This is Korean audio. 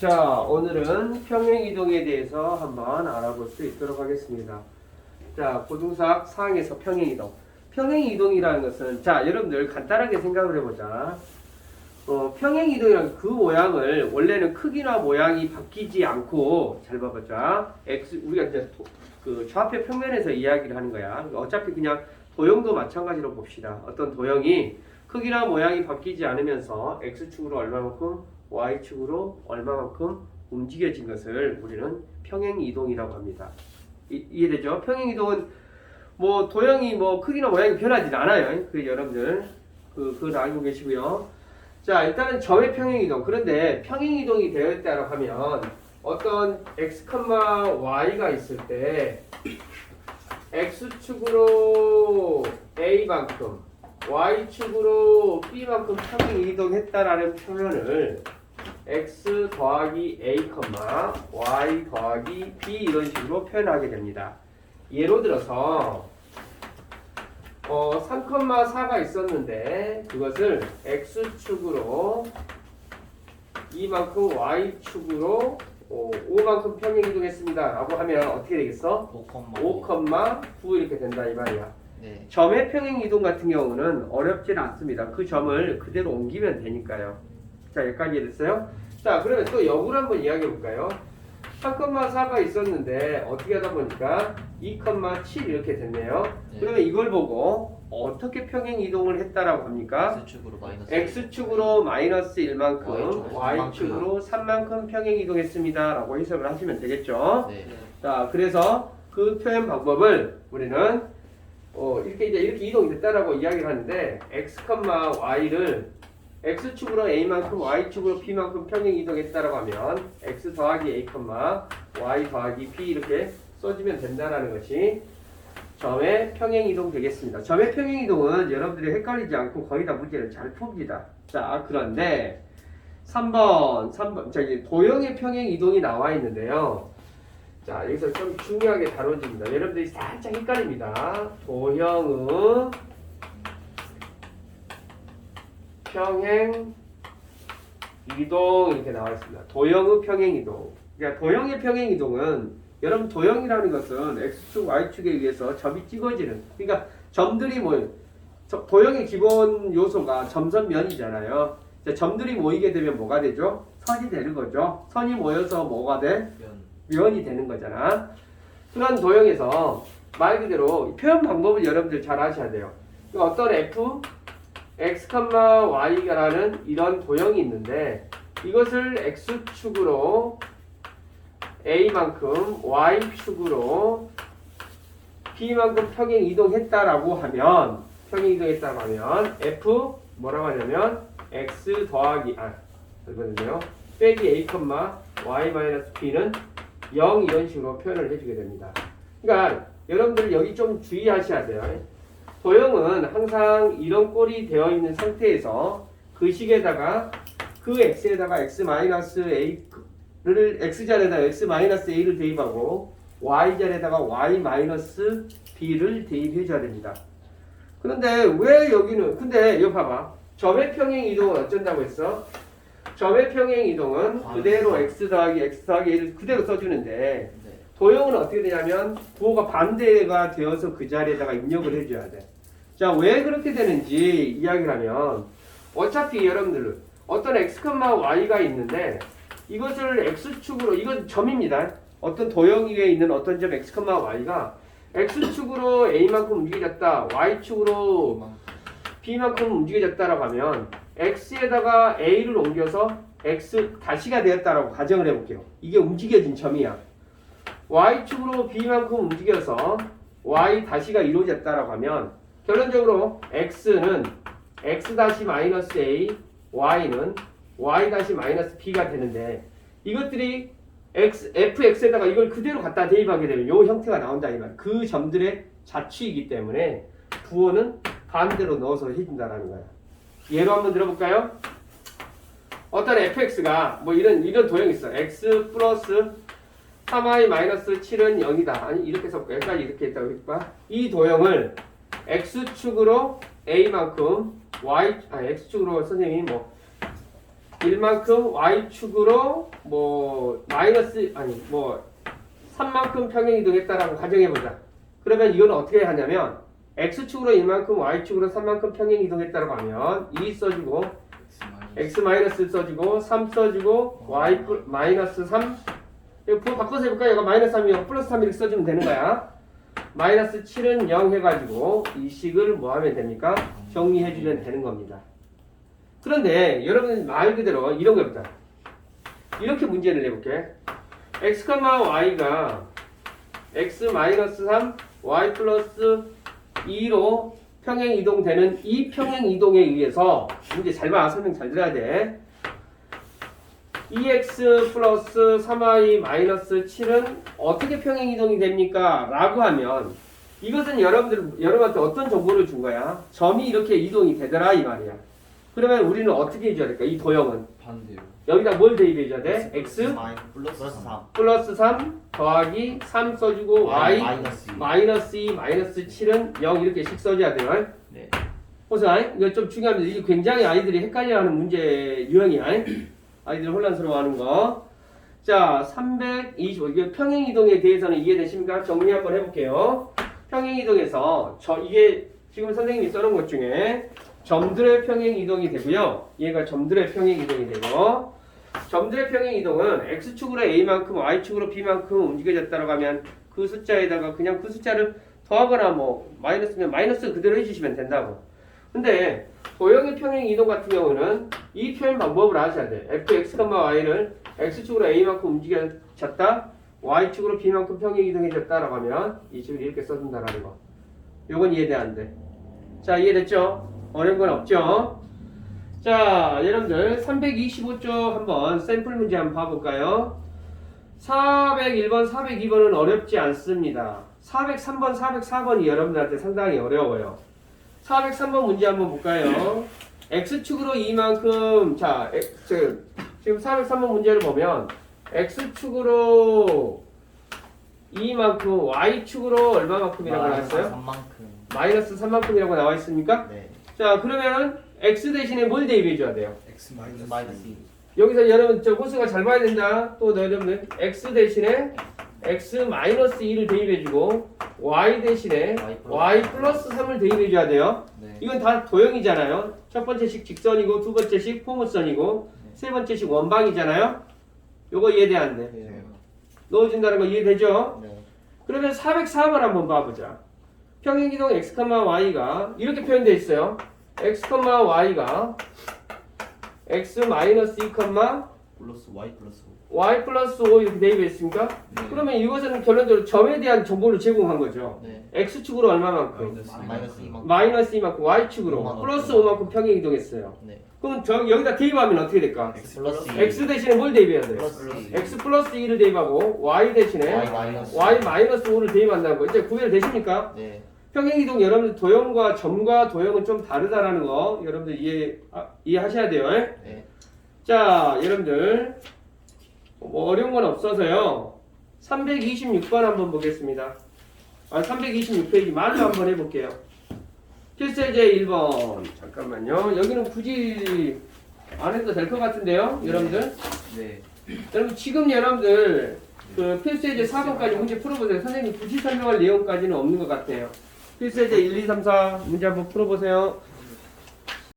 자, 오늘은 평행이동에 대해서 한번 알아볼 수 있도록 하겠습니다. 자, 고등사학 상에서 평행이동. 평행이동이라는 것은, 자, 여러분들 간단하게 생각을 해보자. 어, 평행이동이라는 그 모양을 원래는 크기나 모양이 바뀌지 않고, 잘 봐보자. X, 우리가 이제 도- 그 좌표 평면에서 이야기를 하는 거야. 어차피 그냥 도형도 마찬가지로 봅시다. 어떤 도형이 크기나 모양이 바뀌지 않으면서 X축으로 얼마만큼, Y축으로 얼마만큼 움직여진 것을 우리는 평행 이동이라고 합니다. 이, 이해되죠? 평행 이동은 뭐 도형이 뭐 크기나 모양이 변하진 않아요. 그 여러분들 그 그걸 알고 계시고요. 자 일단은 점의 평행 이동. 그런데 평행 이동이 되어 있다고 하면 어떤 x, y가 있을 때 x축으로 a만큼 y축으로 b만큼 평행 이동했다라는 표현을 x 더하기 a, y 더하기 b 이런 식으로 표현하게 됩니다. 예로 들어서 어, 3,4가 있었는데 그것을 x축으로 이만큼 y축으로 어, 5만큼 평행 이동했습니다. 라고 하면 어떻게 되겠어? 5,5 5,9 이렇게 된다 이 말이야. 네. 점의 평행 이동 같은 경우는 어렵지는 않습니다. 그 점을 그대로 옮기면 되니까요. 자, 여기까지 됐어요? 자, 그러면 또 역으로 한번 이야기해 볼까요? 3,4가 있었는데 어떻게 하다 보니까 2,7 이렇게 됐네요. 네. 그러면 이걸 보고 어떻게 평행 이동을 했다라고 합니까? X축으로 마이너스 X축으로 마이너스 1만큼, Y축으로 Y축으로 3만큼 평행 이동했습니다. 라고 해석을 하시면 되겠죠. 네. 자, 그래서 그 표현 방법을 우리는 어, 이렇게 이제 이렇게 이동이 됐다라고 이야기를 하는데 x, y를 x축으로 a만큼 y축으로 b만큼 평행 이동했다라고 하면 x 더하기 a, y 더하기 b 이렇게 써주면 된다라는 것이 점의 평행 이동 되겠습니다. 점의 평행 이동은 여러분들이 헷갈리지 않고 거의 다 문제를 잘 풉니다. 자, 그런데 3번, 3번, 저기 도형의 평행 이동이 나와 있는데요. 자, 여기서 좀 중요하게 다뤄집니다. 여러분들이 살짝 헷갈립니다. 도형의 평행 이동 이렇게 나와 있습니다. 도형의 평행 이동. 그러니까 도형의 평행 이동은 여러분 도형이라는 것은 x축, y축에 의해서 점이 찍어지는. 그러니까 점들이 뭐 저- 도형의 기본 요소가 점선면이잖아요. 자, 점들이 모이게 되면 뭐가 되죠? 선이 되는 거죠. 선이 모여서 뭐가 돼? 면 면이 되는 거잖아. 그런 도형에서 말 그대로 표현 방법을 여러분들 잘 아셔야 돼요. 그러니까 어떤 f, x, y라는 이런 도형이 있는데 이것을 x축으로 a만큼 y축으로 b만큼 평행 이동했다라고 하면 평행 이동했다고 하면 f 뭐라고 하냐면 x 더하기 아 이거는요 빼기 a, y 마이너스 b는 0 이런 식으로 표현을 해주게 됩니다. 그러니까 여러분들 여기 좀 주의하셔야 돼요. 도형은 항상 이런 꼴이 되어 있는 상태에서 그 식에다가 그 x에다가 x 마이너스 a를 x 자리에다 x 마이너스 a를 대입하고 y 자리에다가 y 마이너스 b를 대입해 줘야 됩니다. 그런데 왜 여기는 근데 이거 봐봐 점의 평행 이동은 어쩐다고 했어? 점의 평행 이동은 그대로 x 더하기 x 더하기 a를 그대로 써주는데 네. 도형은 어떻게 되냐면 부호가 반대가 되어서 그 자리에다가 입력을 해줘야 돼. 자, 왜 그렇게 되는지 이야기를 하면 어차피 여러분들 어떤 x, y가 있는데 이것을 x축으로 이건 점입니다. 어떤 도형 위에 있는 어떤 점 x, y가 x축으로 a만큼 움직여졌다, y축으로 b만큼 움직여졌다라고 하면 x에다가 a를 옮겨서 x 다시가 되었다라고 가정을 해볼게요. 이게 움직여진 점이야. Y축으로 b만큼 움직여서 y 다시가 이루어졌다라고 하면 결론적으로 x는 x 다시 마이너스 a, y는 y 다시 마이너스 b가 되는데 이것들이 x, fx에다가 이걸 그대로 갖다 대입하게 되면 이 형태가 나온다 이 말. 그 점들의 자취이기 때문에 부호는 반대로 넣어서 해준다라는 거야. 예로 한번 들어볼까요? 어떤 fx가 뭐 이런 이런 도형이 있어. x 플러스 3i 마이너스 7은 0이다. 아니 이렇게 섞고 여기까지 이렇게 했다고 했봐. 이 도형을 x축으로 a만큼 y 아 x축으로 선생님이 뭐 1만큼 y축으로 뭐 마이너스 아니 뭐 3만큼 평행 이동했다라고 가정해 보자. 그러면 이건 어떻게 하냐면 x축으로 1만큼 y축으로 3만큼 평행 이동했다라고 하면 2 써주고 x 마이너스 써주고 3 써주고 y 플- 마이너스 3 이거 바꿔서 해볼까요? 이거 마이너스 3이고 플러스 3 이렇게 써주면 되는 거야. 마이너스 7은 0 해가지고 이 식을 뭐 하면 됩니까? 정리해주면 되는 겁니다. 그런데 여러분 말 그대로 이런 겁니다. 이렇게 문제를 내볼게. x, y가 x 마이너스 3, y 플러스 2로 평행 이동되는 이 평행 이동에 의해서 문제 잘 봐. 설명 잘 들어야 돼. 2x 플러스 3y 마이너스 7은 어떻게 평행 이동이 됩니까? 라고 하면 이것은 여러분들 여러분한테 어떤 정보를 준 거야? 점이 이렇게 이동이 되더라 이 말이야. 그러면 우리는 어떻게 해줘야 될까? 이 도형은 반대요. 여기다 뭘 대입해줘야 돼? x 플러스 3 플러스 3 더하기 3 써주고 y 마이너스 마이너스 2 마이너스 7은 0 이렇게씩 써줘야 돼요. 네. 보자, 이거 좀 중요합니다. 이게 굉장히 아이들이 헷갈려하는 문제 유형이야. 아이들 혼란스러워하는 거. 자, 325 이게 평행 이동에 대해서는 이해되십니까? 정리 한번 해볼게요. 평행 이동에서 저 이게 지금 선생님이 써놓은 것 중에 점들의 평행 이동이 되고요. 얘가 점들의 평행 이동이 되고 점들의 평행 이동은 x축으로 a만큼 y축으로 b만큼 움직여졌다고 하면 그 숫자에다가 그냥 그 숫자를 더하거나 뭐 마이너스면 마이너스 그대로 해주시면 된다고. 근데 도형의 평행 이동 같은 경우는 이 표현 방법을 아셔야 돼. fx, y를 x축으로 a만큼 움직여졌다, y축으로 b만큼 평행 이동해졌다라고 하면 이 식을 이렇게 써준다라는 거. 요건 이해돼 안 돼. 자 이해됐죠? 어려운 건 없죠? 자 여러분들 325쪽 한번 샘플 문제 한번 봐볼까요? 401번, 402번은 어렵지 않습니다. 403번, 404번이 여러분들한테 상당히 어려워요. 403번 문제 한번 볼까요? X축으로 이만큼, 자, X, 지금 403번 문제를 보면, X축으로 이만큼, Y축으로 얼마만큼이라고 나왔어요? 3만큼 마이너스 3만큼이라고 나와 있습니까? 네 자, 그러면 X 대신에 뭘 대입해 줘야 돼요? X 마이너스 마이너스 마이너스 2 여기서 여러분, 저 호수가 잘 봐야 된다. 또 여러분들, X 대신에 X 마이너스 2를 대입해주고, Y 대신에 Y 플러스 3을 대입해줘야 돼요. 네. 이건 다 도형이잖아요. 첫 번째식 직선이고 두 번째식 포무선이고 세 번째식 원방이잖아요. 요거 이해돼 안 돼? 네. 넣어준다는 거 이해되죠? 네 그러면 404번 한번 봐보자. 평행이동 x, y가 이렇게 표현되어 있어요. x, y가 x 마이너스 2, 플러스 Y 플러스 5 y 플러스 5 이렇게 대입해 있습니까? 네. 그러면 이것은 결론적으로 점에 대한 정보를 제공한 거죠. 네 x축으로 얼마만큼? 마이너스 2만큼 마이너스 2만큼 y축으로 오만큼. 플러스 5만큼 평행 이동했어요. 네 그럼 저 여기다 대입하면 어떻게 될까? X 플러스 2 x 대신에 뭘 대입해야 돼? 플러스 2 x 플러스 2를 대입하고 y 대신에 Y 마이너스 y 마이너스 5를 대입한다는 거 이제 구별 되십니까? 네 평행 이동 여러분들 도형과 점과 도형은 좀 다르다라는 거 여러분들 이해 아, 이해하셔야 돼요. 예? 네. 자, 여러분들 뭐 어려운 건 없어서요. 326번 한번 보겠습니다. 아, 326페이지 말로 한번 해볼게요. 필수제 1번 잠깐만요. 여기는 굳이 안 해도 될 것 같은데요, 여러분들. 네. 여러분 지금 여러분들 그 필수예제 4번까지 문제 풀어보세요. 선생님 굳이 설명할 내용까지는 없는 것 같아요. 필수예제 1, 2, 3, 4 문제 한번 풀어보세요.